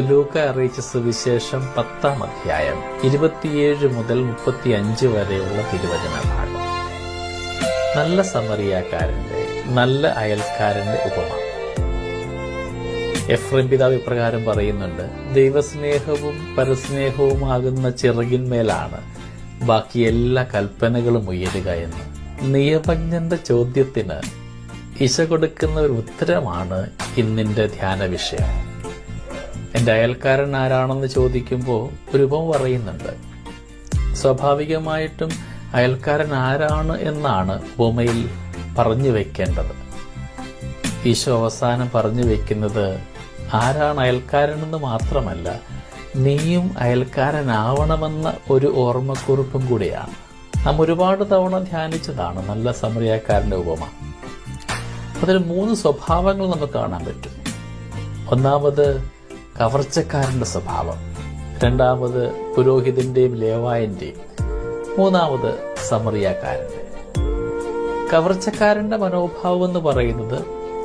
ലൂക്ക അറിയിച്ച സുവിശേഷം പത്താം അധ്യായം ഇരുപത്തിയേഴ് മുതൽ മുപ്പത്തിയഞ്ച് വരെയുള്ള തിരുവചന ഭാഗം നല്ല സമറിയാക്കാരന്റെ നല്ല അയൽക്കാരന്റെ ഉപമ. എഫ്രൈം പിതാവ് ഇപ്രകാരം പറയുന്നുണ്ട് ദൈവസ്നേഹവും പരസ്നേഹവുമാകുന്ന ചിറകിന്മേലാണ് ബാക്കി എല്ലാ കൽപ്പനകളും ഉയരുക എന്ന്. നിയമജ്ഞന്റെ ചോദ്യത്തിന് ഇശ കൊടുക്കുന്ന ഒരു ഉത്തരമാണ് ഇന്നിന്റെ ധ്യാന വിഷയം എന്റെ അയൽക്കാരൻ ആരാണെന്ന് ചോദിക്കുമ്പോൾ ഒരു പറയുന്നുണ്ട്. സ്വാഭാവികമായിട്ടും അയൽക്കാരൻ ആരാണ് എന്നാണ് ഉപമയിൽ പറഞ്ഞു വെക്കേണ്ടത്. ഈശോ അവസാനം പറഞ്ഞു വെക്കുന്നത് ആരാണ് അയൽക്കാരനെന്ന് മാത്രമല്ല നീയും അയൽക്കാരനാവണമെന്ന ഒരു ഓർമ്മക്കുറിപ്പും കൂടിയാണ്. നാം ഒരുപാട് തവണ ധ്യാനിച്ചതാണ് നല്ല സമറിയാക്കാരന്റെ ഉപമ. അതിൽ മൂന്ന് സ്വഭാവങ്ങൾ നമുക്ക് കാണാൻ പറ്റും. ഒന്നാമത് കവർച്ചക്കാരന്റെ സ്വഭാവം. രണ്ടാമത് പുരോഹിതന്റെയും ലേവായന്റെയും. മൂന്നാമത് സമറിയാക്കാരന്റെ കവർച്ചക്കാരന്റെ മനോഭാവം എന്ന് പറയുന്നത്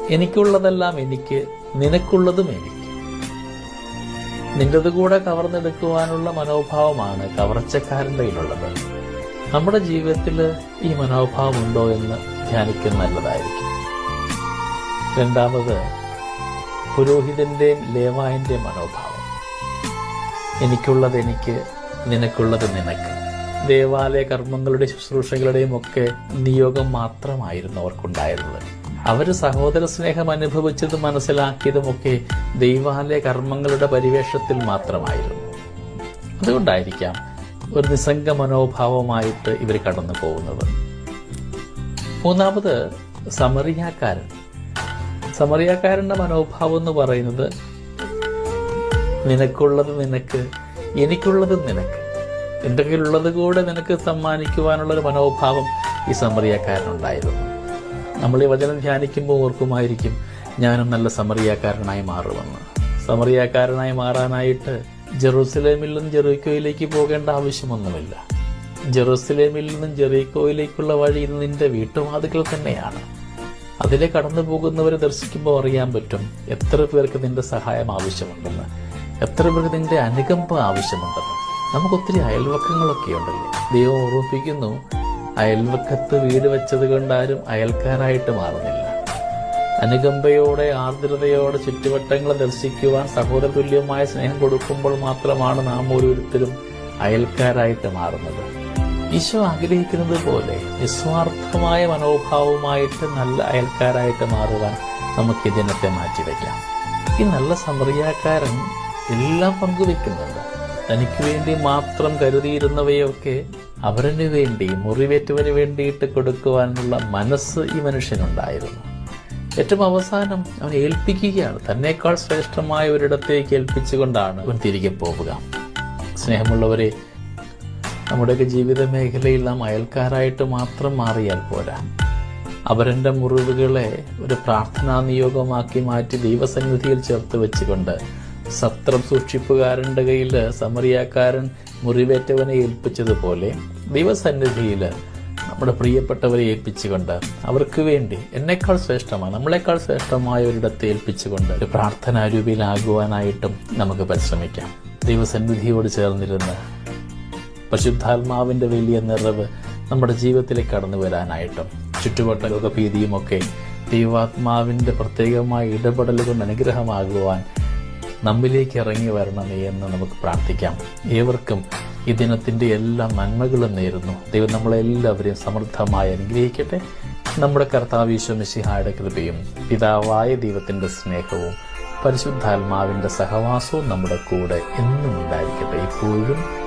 എനിക്കുള്ളതെല്ലാം എനിക്ക് നിനക്കുള്ളതും എനിക്ക്. നിന്റത് കൂടെ കവർന്നെടുക്കുവാനുള്ള മനോഭാവമാണ് കവർച്ചക്കാരന്റെ കയ്യിലുള്ളത്. നമ്മുടെ ജീവിതത്തിൽ ഈ മനോഭാവം ഉണ്ടോ എന്ന് ധ്യാനിക്കുന്നത് നല്ലതായിരിക്കും. രണ്ടാമത് പുരോഹിതന്റെയും ലേവായന്റെയും മനോഭാവം. എനിക്കുള്ളത് എനിക്ക് നിനക്കുള്ളത് നിനക്ക്. ദേവാലയ കർമ്മങ്ങളുടെ ശുശ്രൂഷകളുടെയും ഒക്കെ നിയോഗം മാത്രമായിരുന്നു അവർക്കുണ്ടായിരുന്നത്. അവർ സഹോദര സ്നേഹം അനുഭവിച്ചതും മനസ്സിലാക്കിയതുമൊക്കെ ദൈവാലയ കർമ്മങ്ങളുടെ പരിവേഷത്തിൽ മാത്രമായിരുന്നു. അതുകൊണ്ടായിരിക്കാം ഒരു നിസ്സംഗ മനോഭാവമായിട്ട് ഇവർ കടന്നു പോകുന്നത് മൂന്നാമത് സമറിയാക്കാരൻ. സമറിയാക്കാരന്റെ മനോഭാവം എന്ന് പറയുന്നത് നിനക്കുള്ളത് നിനക്ക് എനിക്കുള്ളത് നിനക്ക്. എന്റെ കയ്യിലുള്ളത് കൂടെ നിനക്ക് സമ്മാനിക്കുവാനുള്ളൊരു മനോഭാവം ഈ സമറിയാക്കാരനുണ്ടായിരുന്നു. നമ്മൾ ഈ വചനം ധ്യാനിക്കുമ്പോൾ ഓർക്കുമായിരിക്കും ഞാനും നല്ല സമറിയാക്കാരനായി മാറുമെന്ന്. സമറിയാക്കാരനായി മാറാനായിട്ട് ജെറൂസലേമിൽ നിന്നും ജെറീക്കോയിലേക്ക് പോകേണ്ട ആവശ്യമൊന്നുമില്ല. ജെറൂസലേമിൽ നിന്നും ജെറീക്കോയിലേക്കുള്ള വഴി നിന്റെ വീട്ടുവാതികൾ തന്നെയാണ്. അതിലെ കടന്നു പോകുന്നവരെ ദർശിക്കുമ്പോൾ അറിയാൻ പറ്റും എത്ര പേർക്ക് നിന്റെ സഹായം ആവശ്യമുണ്ടെന്ന്. എത്ര പേർക്ക് നിന്റെ അനുകമ്പ ആവശ്യമുണ്ടെന്ന്. നമുക്കൊത്തിരി അയൽവക്കങ്ങളൊക്കെ ഉണ്ടല്ലേ? ദൈവം ഓർമ്മിപ്പിക്കുന്നു അയൽവക്കത്ത് വീട് വെച്ചത് കൊണ്ടാരും അയൽക്കാരായിട്ട് മാറുന്നില്ല. അനുകമ്പയോടെ ആർദ്രതയോടെ ചുറ്റുവട്ടങ്ങളെ ദർശിക്കുവാൻ സഹോദര തുല്യമായ സ്നേഹം കൊടുക്കുമ്പോൾ മാത്രമാണ് നാം ഓരോരുത്തരും അയൽക്കാരായിട്ട് മാറുന്നത്. ഈശോ ആഗ്രഹിക്കുന്നത് പോലെ നിസ്വാർത്ഥമായ മനോഭാവമായിട്ട് നല്ല അയൽക്കാരായിട്ട് മാറുവാൻ നമുക്ക് ഈ ദിനത്തെ മാറ്റിവെക്കാം. ഈ നല്ല സമറിയാക്കാരൻ എല്ലാം പങ്കുവെക്കുന്നുണ്ട്. തനിക്ക് വേണ്ടി മാത്രം കരുതിയിരുന്നവയൊക്കെ അവരന് വേണ്ടി മുറിവേറ്റവന് വേണ്ടിയിട്ട് കൊടുക്കുവാനുള്ള മനസ്സ് ഈ മനുഷ്യനുണ്ടായിരുന്നു. ഏറ്റവും അവസാനം അവൻ ഏൽപ്പിക്കുകയാണ്. തന്നെക്കാൾ ശ്രേഷ്ഠമായ ഒരിടത്തേക്ക് ഏൽപ്പിച്ചുകൊണ്ടാണ് അവൻ തിരികെ പോവുക. സ്നേഹമുള്ളവരെ നമ്മുടെയൊക്കെ ജീവിത മേഖലയിൽ നാം അയൽക്കാരായിട്ട് മാത്രം മാറിയാൽ പോരാ. അവരന്റെ മുറിവുകളെ ഒരു പ്രാർത്ഥനാ നിയോഗമാക്കി മാറ്റി ദൈവസന്നിധിയിൽ ചേർത്ത് വെച്ചുകൊണ്ട് സത്രം സൂക്ഷിപ്പുകാരന്റെ കയ്യിൽ സമറിയാക്കാരൻ മുറിവേറ്റവനെ ഏൽപ്പിച്ചതുപോലെ ദൈവസന്നിധിയിൽ നമ്മുടെ പ്രിയപ്പെട്ടവരെ ഏൽപ്പിച്ചുകൊണ്ട് അവർക്ക് വേണ്ടി എന്നേക്കാൾ ശ്രേഷ്ഠമാണ് നമ്മളെക്കാൾ ശ്രേഷ്ഠമായ ഒരിടത്ത് ഏൽപ്പിച്ചുകൊണ്ട് ഒരു പ്രാർത്ഥനാരൂപിയിലാകുവാനായിട്ടും നമുക്ക് പരിശ്രമിക്കാം. ദൈവസന്നിധിയോട് ചേർന്നിരുന്ന് പരിശുദ്ധാത്മാവിന്റെ വലിയ നിറവ് നമ്മുടെ ജീവിതത്തിലേക്ക് കടന്നു വരാനായിട്ടും ചുറ്റുവട്ട ലോകഭീതിയുമൊക്കെ ദൈവാത്മാവിന്റെ പ്രത്യേകമായ ഇടപെടൽ അനുഗ്രഹമാകുവാൻ നമ്മിലേക്ക് ഇറങ്ങി വരണമേ എന്ന് നമുക്ക് പ്രാർത്ഥിക്കാം. ഏവർക്കും ഈ ദിനത്തിന്റെ എല്ലാ നന്മകളും നേരുന്നു. ദൈവം നമ്മളെല്ലാവരെയും സമൃദ്ധമായി അനുഗ്രഹിക്കട്ടെ. നമ്മുടെ കർത്താവീശ്വ മിശിഹായുടെ കൃപയും പിതാവായ ദൈവത്തിന്റെ സ്നേഹവും പരിശുദ്ധാത്മാവിന്റെ സഹവാസവും നമ്മുടെ കൂടെ എന്നും ഉണ്ടായിരിക്കട്ടെ. ഇപ്പോഴും